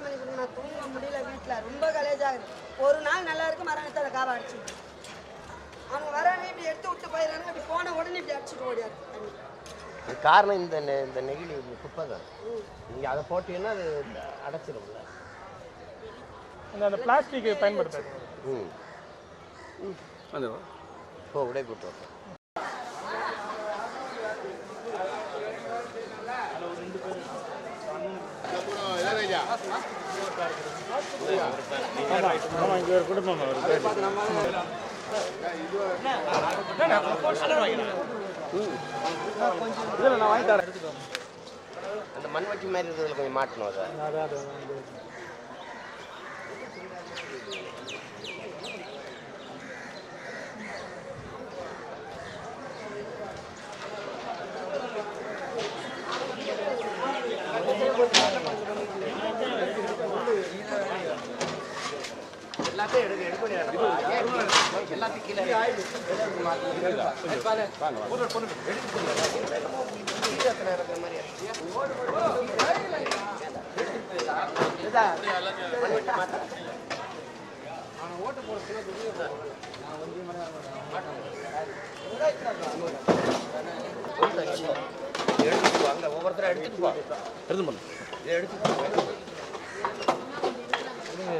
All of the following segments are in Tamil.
சுத்தம் பண்ணி கொடுங்க நான் தூங்க முடியல வீட்டில் ரொம்ப கலேஜாக இருக்கு ஒரு நாள் நல்லா இருக்கு மரணத்தை அதை காவ அடிச்சு அவங்க வரானே இப்படி எடுத்து விட்டு போயிடறாங்க இப்படி போன உடனே இப்படி அடிச்சுட்டு ஓடியாரு. தண்ணி காரணம் இந்த நெ- இந்த நெகிழி இந்த குப்பை தான் நீங்கள் அதை போட்டீங்கன்னா அது அடைச்சிடும்ல அந்த அந்த பிளாஸ்டிக் பயன்படுத்தாது ம். போ உடைய கூட்டு வரேன் ஆமாம் இங்கே ஒரு குடும்பம் வருது இதில் நான் வாங்கி தரேன் அந்த மாதிரி இருக்கிறதுல கொஞ்சம் மாட்டணும் அதை. அதான் அது வந்து எல்லாத்தையும் எடுக்க மாட்டேன் வாங்க ஒவ்வொருத்தரும் எடுத்துட்டு போ. எடுத்து பண்ணு இதை எடுத்துட்டு போ. தம்பி, ரெண்டு இன்ச்சு, ரெண்டு இன்ச்சு. ரெண்டு இன்ச்சு தானே சீக்கிரம் வா. ஒன்றரை ஒன்றரை போடணும் இதெல்லாம்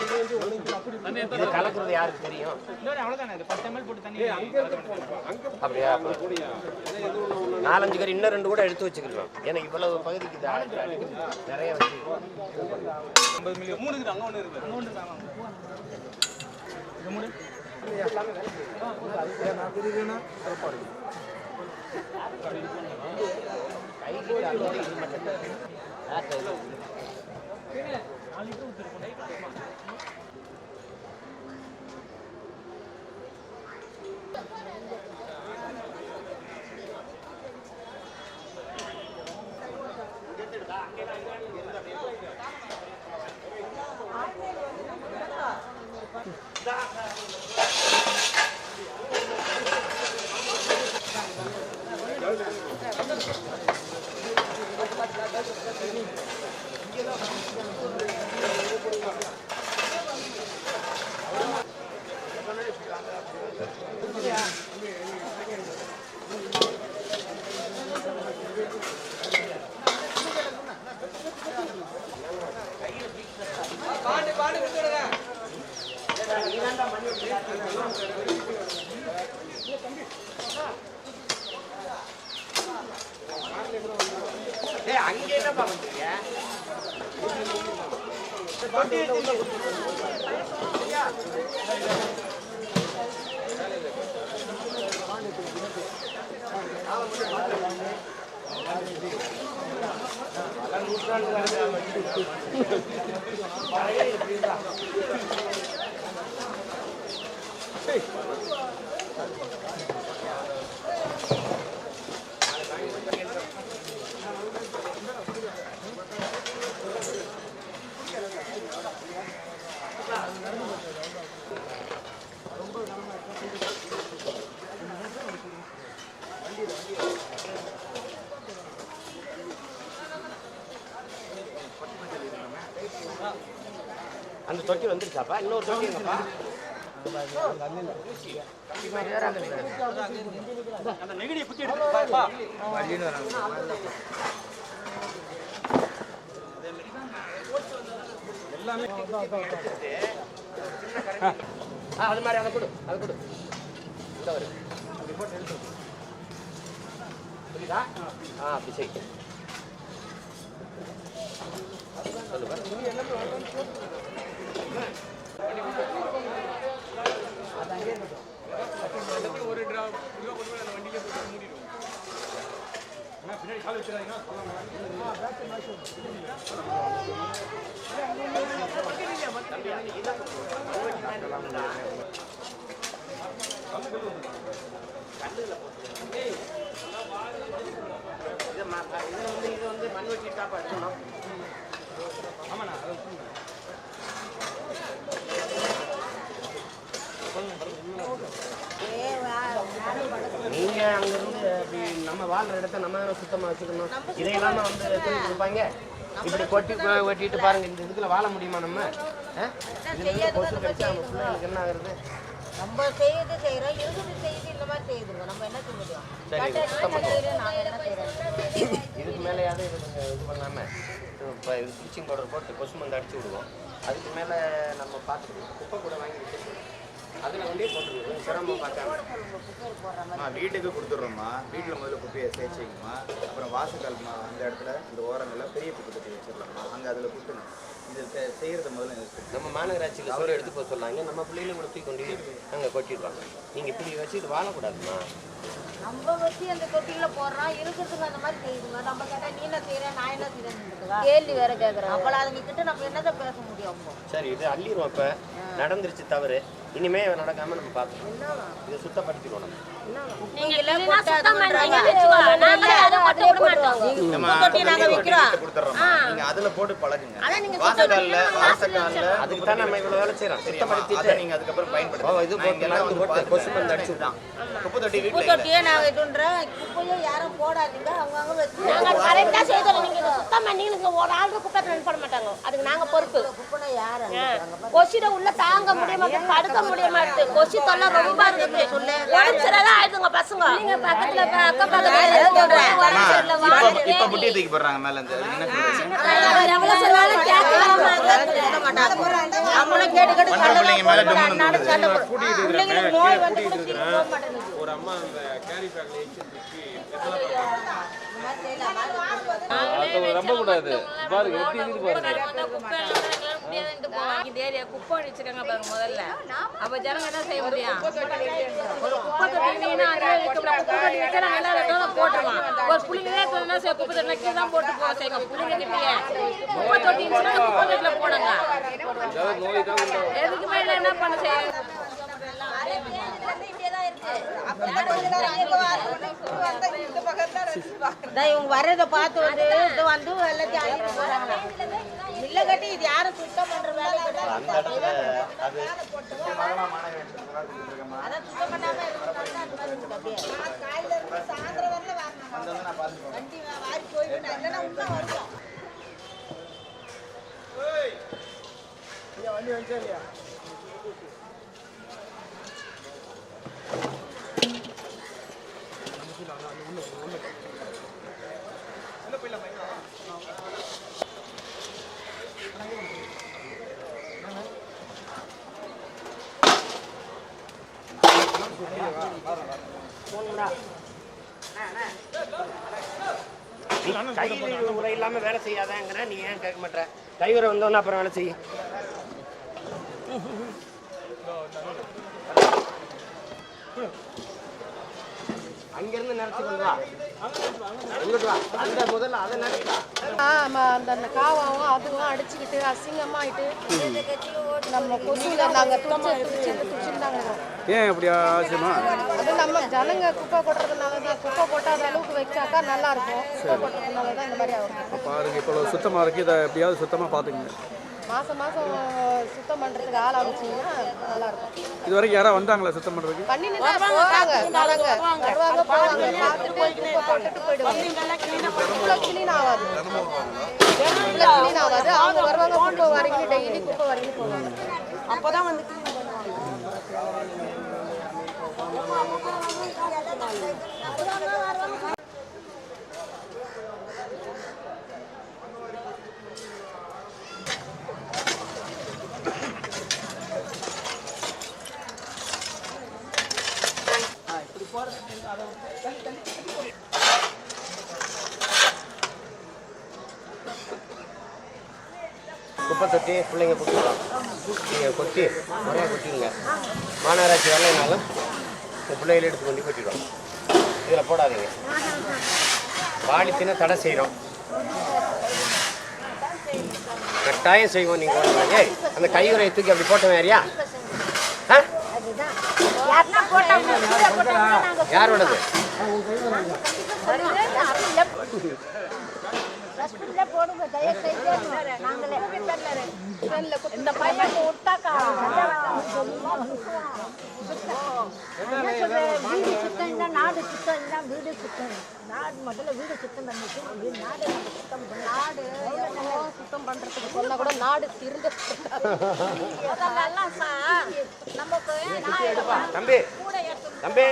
இது கலக்குறது யாருக்கு தெரியும் அப்படியா நாலஞ்சு கறி இன்னும் ரெண்டு கூட எடுத்து வச்சுக்கலாம் ஏன்னா இவ்வளவு பகுதிக்கு இது நிறைய வச்சு கைக்கு Hey. அந்த தொட்டி வந்துருச்சாப்பா? இன்னொரு தொட்டி எங்கப்பா? ஆ அது மாதிரி அதை கொடு அதை கொடு. இந்த வரு. அப்படி போட்டு எடுத்து வை. புரியுதா ஆ அப்படி செய் சொல்லுப்பா இதை ம- இதை வந்து இது வந்து மண் வெட்டி டாப்பா எடுக்கணும் வாழ்ற இடத்த நம்ம தானே சுத்தமா வச்சுக்கணும். இதை இல்லாம வந்து தூக்கி கொடுப்பாங்க இப்படி கொட்டி வெட்டிட்டு பாருங்க இந்த இதுக்குள்ள வாழ முடியுமா நம்ம? இதுல கொசு கடிச்சா நம்ம பிள்ளைங்களுக்கு என்ன ஆகுறது? நம்ம செய்யுது செய்யறோம் இருக்குது செய்யுது இந்த மாதிரி செய்யுதுங்க நம்ம என்ன செய்ய முடியும்? நாங்க இதுக்கு மேலேயாவது இது இது பண்ணாம இப்போ இது ப்ளீச்சிங் பவுடர் போட்டு கொசு மருந்து அடிச்சு விடுவோம். அதுக்கு மேலே நம்ம பார்த்துக்கணும் குப்பை கூட வாங்கி வச்சுருக்கோம். அதில் கொண்டே போட்டுருவோம் சிரமம் பார்க்காம. வீட்டுக்கு கொடுத்துட்றோம்மா. வீட்டில் முதல்ல குப்பையை சேர்த்து வைங்கம்மா அப்புறம் வாசக்கால்மா அந்த இடத்துல இந்த ஓரங்களில் பெரிய குப்பை தொட்டி வச்சிடலாம்மா. அங்கே அதில் கொடுத்துணும் இது செ- செய்யறத முதல்ல நம்ம மாநகராட்சியில் சோறு எடுத்து போக சொல்லாங்க நம்ம பிள்ளைகளும் கூட தூக்கி கொண்டு அங்கே கொட்டிடுவாங்க. நீங்கள் இப்படி வச்சுட்டு வாழக்கூடாதுமா நம்ம வச்சு அந்த தொட்டியில போடுறோம் இருக்கிறதுங்க அந்த மாதிரி செய்யுதுங்க. நம்ம கேட்டா நீ என்ன செய்யற நான் என்ன செய்யறேன்னு கேள்வி வேற கேக்குறேன் அப்பல அதுங்க கிட்ட நம்ம என்னதான் பேச முடியும் சரி இது அள்ளிடுவோம் இப்போ நடந்துருச்சு தவறு. இனிமே நடக்காமல் நம்ம பார்த்துக்கணும் இதை சுத்தப்படுத்திடுவோம் நம்ம அதில் போட்டு பழகுங்க. அதுக்கு தான் நம்ம இவ்வளோ வேலை செய்கிறோம் அதை சுத்தப்படுத்திட்டு நீங்கள் அதுக்கப்புறம் ஓ, பயன்படுத்தி இது போட்டு மருந்து போட்டு கொசு மருந்து அடிச்சு விட்டான் குப்பை தொட்டி குப்பை வீட்டில் தொட்டியே நாங்க இதுன்றோம் குப்பையே யாரும் போடாதீங்க. அவங்கவங்க வச்சு நாங்க கரெக்டா செய்தோம் நீங்க சுத்தம் பண்ணி நீங்க ஒரு ஆள் குப்பை ரன் பண்ண மாட்டாங்க. அதுக்கு நாங்க பொறுப்பு. குப்பைனா யாரு கொசிட உள்ள தாங்க முடிய மாட்டேன் படுக்க முடிய மாட்டேன் கொசி தொல்லை ரொம்ப இருக்குது உடம்புலாம் ஆயிடுங்க பசங்க நீங்க பக்கத்துல அக்கம் பக்கத்துல இப்போ புட்டியை தூக்கி போடுறாங்க மேலே சொல்றீங்க எவ்வளவு சொன்னாலும் நம்மள கேட்டு கேட்டு நோய் வந்து மாட்டேங்குது. ஒரு அம்மா அந்த கேரி பேக்ல நம்ப கூடாது பாருங்க எப்படி பாருங்க இந்த ஏரியா குப்பை அடிச்சிருக்காங்க பாருங்க முதல்ல. அப்ப ஜனங்க என்ன செய்ய முடியும்? ஒரு குப்பை தொட்டி நீங்க அதே வைக்கக்கூடாது. குப்பை தொட்டி வச்சா நாங்க போட்டுருவோம் ஒரு புள்ளிங்களே குப்பை தொட்டி கீழே தான் போட்டு போக செய்யுங்க புள்ளிங்க குப்பை தொட்டி இருந்துச்சுன்னா குப்பை தொட்டில போடுங்க. என்ன பண்ண செய்ய? இதான் இவங்க வர்றதை பார்த்து வந்து இது வந்து எல்லாத்தையும் அழிட்டு போறாங்க இல்ல கட்டி இது யாரும் சுத்தம் பண்ற வேலை அதான் சுத்தம் பண்ணாம. வண்டி வாரி போயிட்டு நான் இல்லைன்னா உள்ள வருவோம் நீ கையில் உரை இல்லாம வேலை செய்யாதாங்கிற நீ ஏன் கேட்க மாட்ட? கை உரை வந்தோன்னா அப்புறம் வேலை செய்ய அங்கிருந்து நினைச்சு கொண்டு வா. இங்கிட்டு வா. அந்த முதல்ல அதை நினைச்சா ஆமா அந்த அந்த காவாவும் அதுவும் அடிச்சுக்கிட்டு அசிங்கமாயிட்டு நம்ம கொசுல நாங்க. ஏன் ஆச்சுமா அது நம்ம ஜனங்க குப்பை கொட்டுறதுனால தான் குப்பை கொட்டாத அளவுக்கு வச்சாக்கா நல்லா இருக்கும். குப்பை தான் இந்த மாதிரி ஆகும். பாருங்க இப்போ சுத்தமாக இருக்குது இதை எப்படியாவது சுத்தமாக பார்த்துக்குங்க. மாசம் மாசம் சுத்தம் பண்றதுக்கு ஆள் அமைச்சிங்கன்னா நல்லா இருக்கும் இது வரைக்கும் யாராவது வந்தாங்களா சுத்தம் பண்ணுறதுக்கு பண்ணின்னு தான் போறாங்க போறாங்க வருவாங்க போவாங்க பார்த்துட்டு போட்டுட்டு போயிடுவாங்க கிளீன் ஆகாது கிளீன் ஆகாது அவங்க வருவாங்க குப்பை வரைக்கும் டெய்லி குப்பை வரைக்கும் போவாங்க அப்பதான் வந்து clean பண்ணுவாங்க குப்பை தொட்டி பிள்ளைங்க கொடுத்துக்கலாம் நீங்கள் கொட்டி முறையாக கொட்டிடுங்க மாநகராட்சி வரலைனாலும் இந்த பிள்ளைகளை எடுத்து கொண்டு கொட்டிடுவோம் இதில் போடாதீங்க. பாலித்தீனை தடை செய்கிறோம். கட்டாயம் செய்வோம் நீங்கள் ஏய் அந்த கையுறையை தூக்கி அப்படி போட்டவன் யாரியா ஆ? யாரோடது? போடுங்க தயவு செய்து நாங்களே. இந்த பையன் விட்டாக்கா. என்ன சொல்றேன் வீடு சுத்தம் இல்லை நாடு சுத்தம் இல்லை வீடு சுத்தம். நாடு முதல்ல வீடு சுத்தம் பண்ணிட்டு நாடு சுத்தம் பண்ணி. நாடு. சுத்தம் பண்றதுக்கு சொன்னா கூட நாடு திருந்த அதெல்லாம் நமக்கு தம்பி தம்பி.